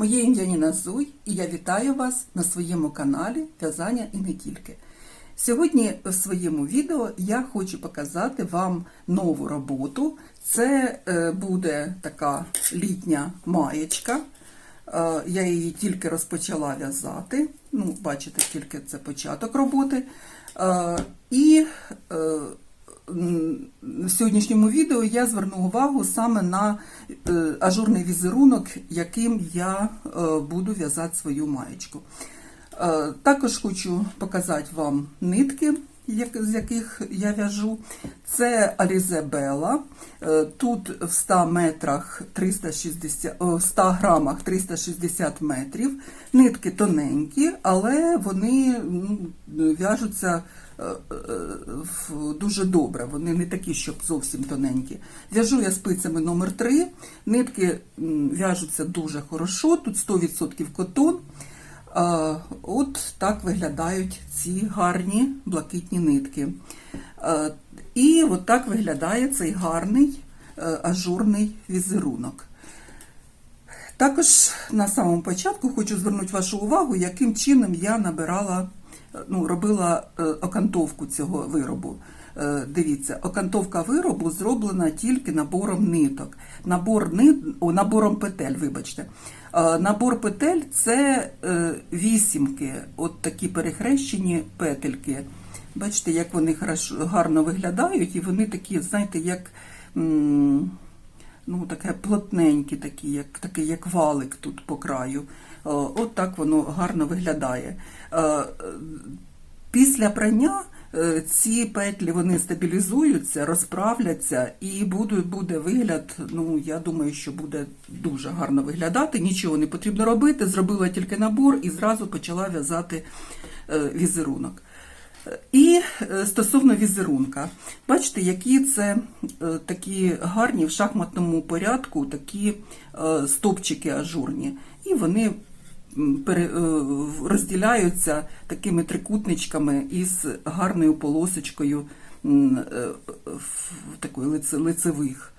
Моє ім'я Ніна Зуй, і я вітаю вас на своєму каналі В'язання і не тільки. Сьогодні в своєму відео я хочу показати вам нову роботу. Це е, буде така літня маєчка. Е, Я її тільки розпочала в'язати. Ну, бачите, тільки це початок роботи. Е, І сьогоднішньому відео я зверну увагу саме на е, ажурний візерунок, яким я е, буду в'язати свою маєчку. Е, Також хочу показати вам нитки, з яких я в'яжу. Це Alize Bella. Тут в 100 метрах 360, в 100 грамах 360 метрів. Нитки тоненькі, але вони ну, в'яжуться дуже добре. Вони не такі, щоб зовсім тоненькі. В'яжу я спицями номер 3 Нитки в'яжуться дуже хорошо. Тут 100% котон. Е, От так виглядають ці гарні блакитні нитки. Е, І от так виглядає цей гарний е, ажурний візерунок. Також на самому початку хочу звернути вашу увагу, яким чином я набирала, е, ну, робила е, окантовку цього виробу. Е, Дивіться, окантовка виробу зроблена тільки набором ниток. Набор нит, о, набором петель, вибачте. Е, Набор петель це вісімки, от такі перехрещені петельки. Бачите, як вони гарно виглядають, і вони такі, знаєте, як. ну, таке плотненьке, такі, як, такий, як валик тут по краю. Е, От так воно гарно виглядає. Е, Після прання е, ці петлі вони стабілізуються, розправляться і буде, буде вигляд, ну я думаю, що буде дуже гарно виглядати. Нічого не потрібно робити. Зробила тільки набор і зразу почала в'язати візерунок. І стосовно візерунка, бачите, які це такі гарні в шахматному порядку, такі стопчики ажурні. І вони розділяються такими трикутничками із гарною полосочкою е, такої лицевих.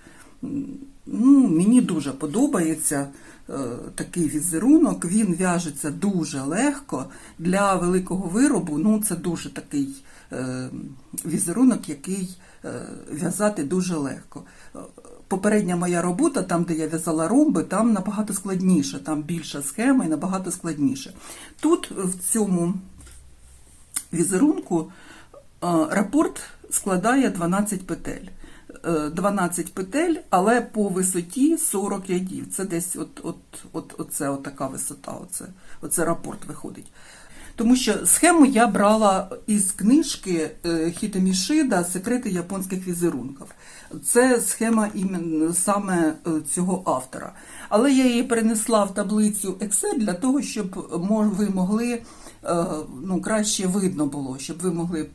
Ну, мені дуже подобається е, такий візерунок. Він в'яжеться дуже легко. Для великого виробу ну, це дуже такий е, візерунок, який е, в'язати дуже легко. Е, Попередня моя робота, там, де я в'язала ромби, там набагато складніше, там більша схема і набагато складніше. Тут в цьому візерунку е, рапорт складає 12 петель. Е, 12 петель, але по висоті 40 рядів. Це десь от, от, от, оце, от така висота, оце, оце рапорт виходить. Тому що схему я брала із книжки е, Хітомішида Секрети японських візерунків. Це схема саме е, цього автора. Але я її перенесла в таблицю Excel для того, щоб ви могли е, ну, краще видно було, щоб ви могли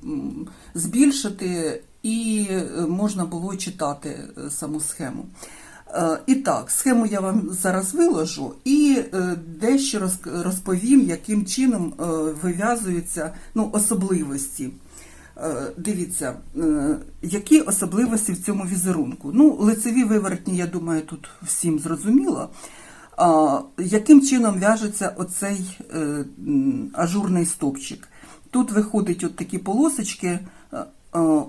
збільшити і е, можна було читати е, саму схему. Е, І так, схему я вам зараз виложу і е, дещо розповім, яким чином е, вив'язуються ну, особливості. Дивіться, які особливості в цьому візерунку. Ну, лицеві вивертні, я думаю, тут всім зрозуміло. Яким чином в'яжеться оцей ажурний стопчик? Тут виходить от такі полосочки,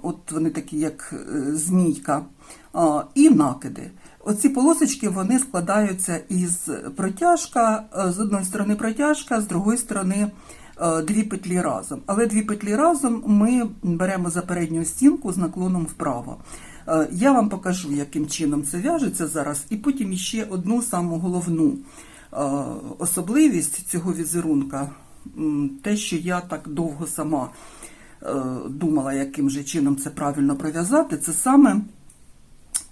от вони такі, як змійка, і накиди. Оці полосочки вони складаються із протяжка, е, з одної сторони протяжка, з другої сторони е, дві петлі разом. Але дві петлі разом ми беремо за передню стінку з наклоном вправо. Е, Я вам покажу, яким чином це в'яжеться зараз, і потім ще одну саму головну особливість цього візерунка, те, що я так довго сама думала, яким же чином це правильно пров'язати, це саме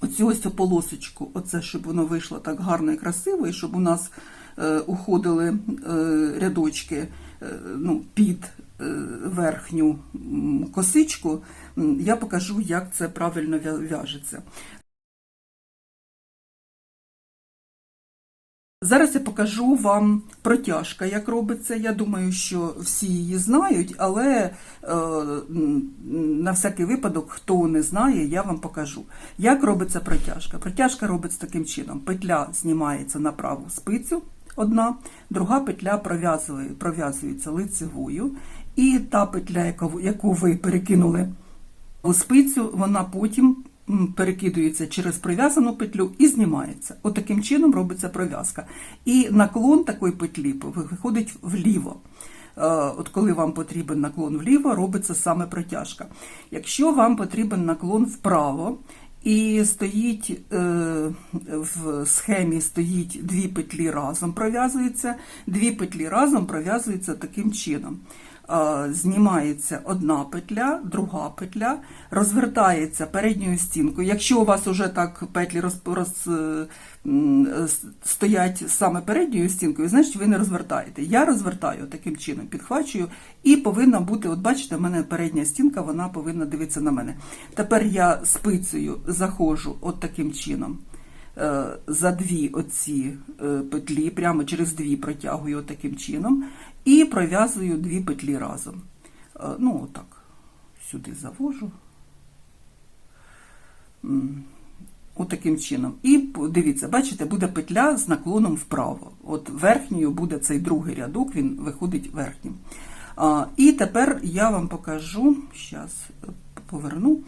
оцю ось полосочку, оце, щоб воно вийшло так гарно і красиво, і щоб у нас е, уходили е, рядочки е, ну, під верхню косичку, я покажу, як це правильно в'я- в'яжеться. Зараз я покажу вам протяжка, як робиться. Я думаю, що всі її знають, але е, на всякий випадок, хто не знає, я вам покажу. Як робиться протяжка. Протяжка робиться таким чином: петля знімається на праву спицю, одна, друга петля пров'язує- пров'язується лицевою, і та петля, яку, ви перекинули у спицю, вона потім перекидується через прив'язану петлю і знімається. От чином робиться пров'язка. І наклон такої петлі виходить вліво. Е, От коли вам потрібен наклон вліво, робиться саме протяжка. Якщо вам потрібен наклон вправо, і стоїть е, в схемі стоїть дві петлі разом пров'язуються, дві петлі разом пров'язуються таким чином. Е, Знімається одна петля, друга петля, розвертається передньою стінкою. Якщо у вас уже так петлі роз, роз, е, е, стоять саме передньою стінкою, значить ви не розвертаєте. Я розвертаю таким чином, підхвачую, і повинна бути, от бачите, в мене передня стінка, вона повинна дивитися на мене. Тепер я спицею заходжу от таким чином. Е, За дві оці е, петлі, прямо через дві протягую от таким чином, і пров'язую дві петлі разом. Е, Ну, отак, сюди завожу. Отаким чином. І дивіться, бачите, буде петля з наклоном вправо. От верхньою буде цей другий рядок, він виходить верхнім. І тепер я вам покажу, зараз поверну,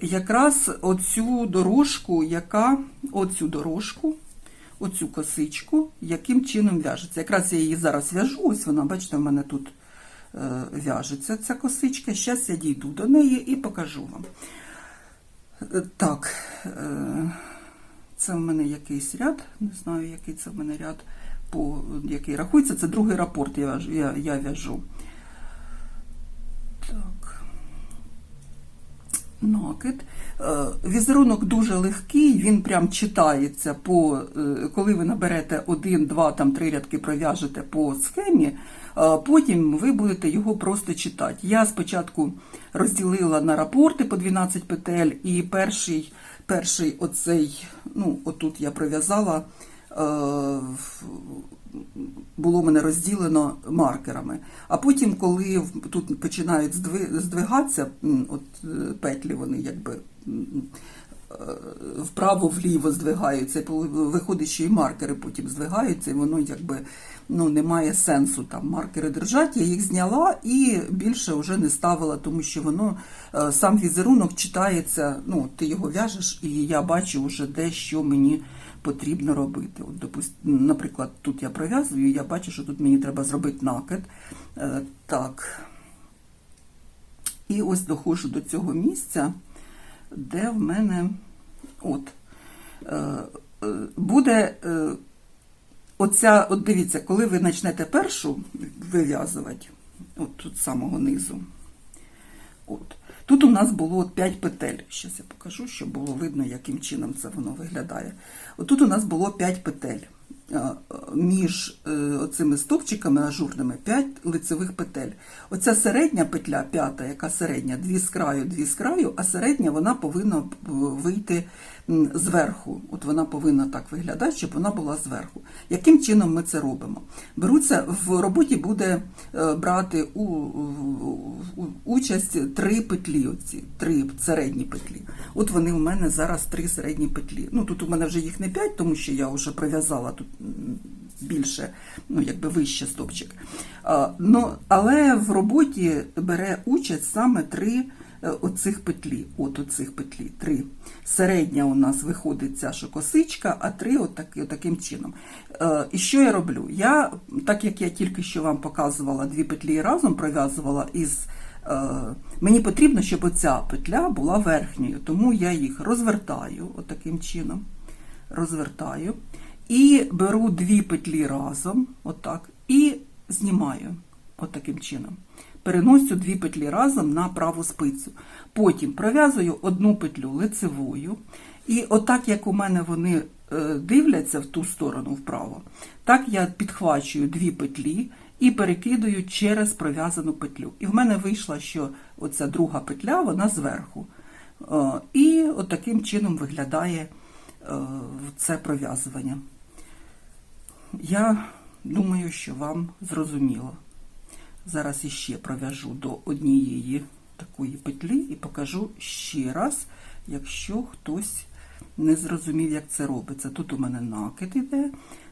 якраз оцю дорожку, яка оцю дорожку, оцю косичку, яким чином в'яжеться. Якраз я її зараз в'яжу, ось вона, бачите, в мене тут е, в'яжеться ця косичка. Зараз я дійду до неї і покажу вам. Е, Так, е, це в мене якийсь ряд, не знаю, який це в мене ряд, по який рахується. Це другий рапорт я, я, я в'яжу. Так. Накид. Е, Візерунок дуже легкий, він прям читається по, е, коли ви наберете один, два, там три рядки пров'яжете по схемі, е, потім ви будете його просто читати. Я спочатку розділила на рапорти по 12 петель, і перший, перший оцей, ну, отут я пров'язала. Було мене розділено маркерами. А потім, коли тут починають здвигатися, от е, петлі, вони якби е, вправо-вліво здвигаються, виходить, що і маркери потім здвигаються, і воно якби ну, не має сенсу там маркери держати. Я їх зняла і більше вже не ставила, тому що воно е, сам візерунок читається, ну, ти його в'яжеш, і я бачу вже де що мені потрібно робити. От, допуст... Наприклад, тут я пров'язую, я бачу, що тут мені треба зробити накид. Е, так. І ось доходжу до цього місця, де в мене от, е, е, буде оця, от дивіться, коли ви почнете першу вив'язувати, от тут самого низу, от, тут у нас було 5 петель. Щас я покажу, щоб було видно, яким чином це воно виглядає. Отут у нас було 5 петель. Е, Між цими оцими стовпчиками ажурними 5 лицевих петель. Оця середня петля, п'ята, яка середня, дві з краю, дві з краю, а середня вона повинна е, вийти зверху. От вона повинна так виглядати, щоб вона була зверху. Яким чином ми це робимо? Беруться в роботі буде е, брати у, у- участь три петлі, оці, три середні петлі. От вони у мене зараз три середні петлі. Ну тут у мене вже їх не п'ять, тому що я вже прив'язала тут більше, ну якби вище стопчик. А, ну, але в роботі бере участь саме три е, оцих петлі. От оцих петлі. Три. Середня у нас виходить ця що косичка, а три отаки, таким чином. Е, І що я роблю? Я, так як я тільки що вам показувала дві петлі разом пров'язувала із. е, Мені потрібно, щоб оця петля була верхньою, тому я їх розвертаю отаким чином. Розвертаю. І беру дві петлі разом, отак, і знімаю отаким чином. Переношу дві петлі разом на праву спицю. Потім пров'язую одну петлю лицевою. І отак, як у мене вони е, дивляться в ту сторону вправо, так я підхвачую дві петлі і перекидаю через пров'язану петлю. І в мене вийшло, що оця друга петля, вона зверху. Е, І отаким чином виглядає е, це пров'язування. Я думаю, що вам зрозуміло. Зараз іще пров'яжу до однієї такої петлі і покажу ще раз, якщо хтось не зрозумів, як це робиться. Тут у мене накид іде,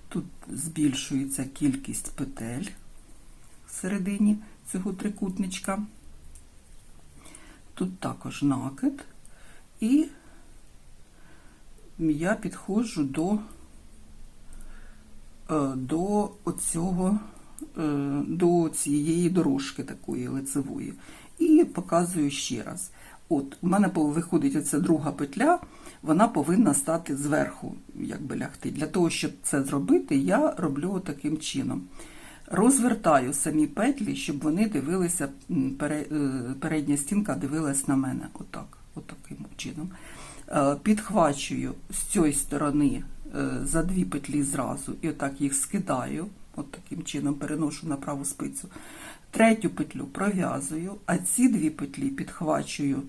Тут збільшується кількість петель всередині цього трикутничка. Тут також накид. І я підходжу до, е, до оцього, до цієї дорожки такої лицевої. І показую ще раз. От, у мене виходить оця друга петля, вона повинна стати зверху, якби лягти. Для того, щоб це зробити, я роблю таким чином. Розвертаю самі петлі, щоб вони дивилися, е, передня стінка дивилась на мене. Отак, отаким чином. Е, Підхвачую з цієї сторони е, за дві петлі зразу і отак їх скидаю, от таким чином переношу на праву спицю. Третю петлю пров'язую, а ці дві петлі підхвачую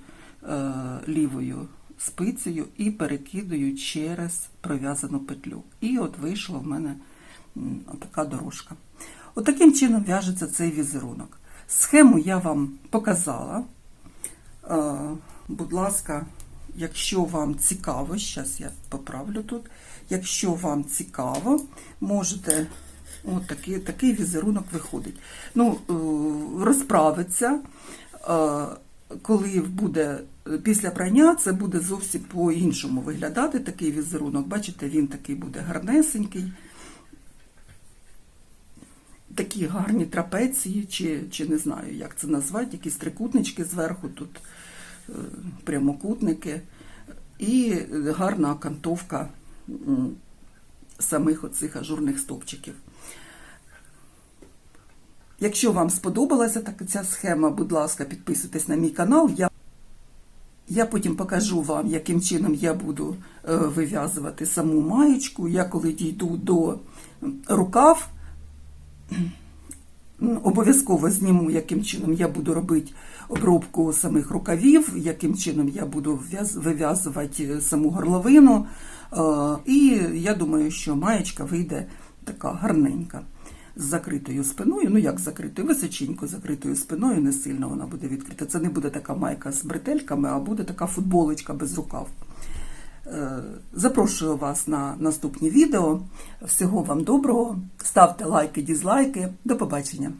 е, лівою спицею і перекидаю через пров'язану петлю. І от вийшла в мене така дорожка. От таким чином в'яжеться цей візерунок. Схему я вам показала. Е, будь ласка, якщо вам цікаво, зараз я поправлю тут. Якщо вам цікаво, можете. От такий, такий візерунок виходить. Ну, е, розправиться. е, Коли буде після прання, це буде зовсім по-іншому виглядати такий візерунок. Бачите, він такий буде гарнесенький. Такі гарні трапеції, чи, чи не знаю, як це назвати, якісь трикутнички зверху, тут е, прямокутники, і гарна окантовка самих оцих ажурних стовпчиків. Якщо вам сподобалася така ця схема, будь ласка, підписуйтесь на мій канал. Я, я потім покажу вам, яким чином я буду е, вив'язувати саму маєчку. Я коли дійду до рукав, обов'язково зніму, яким чином я буду робити обробку самих рукавів, яким чином я буду вив'язувати саму горловину. Е, І я думаю, що маєчка вийде така гарненька. З закритою спиною, ну як закритою, височенько закритою спиною, не сильно вона буде відкрита. Це не буде така майка з бретельками, а буде така футболочка без рукав. Е, Запрошую вас на наступні відео. Всього вам доброго. Ставте лайки, дізлайки. До побачення.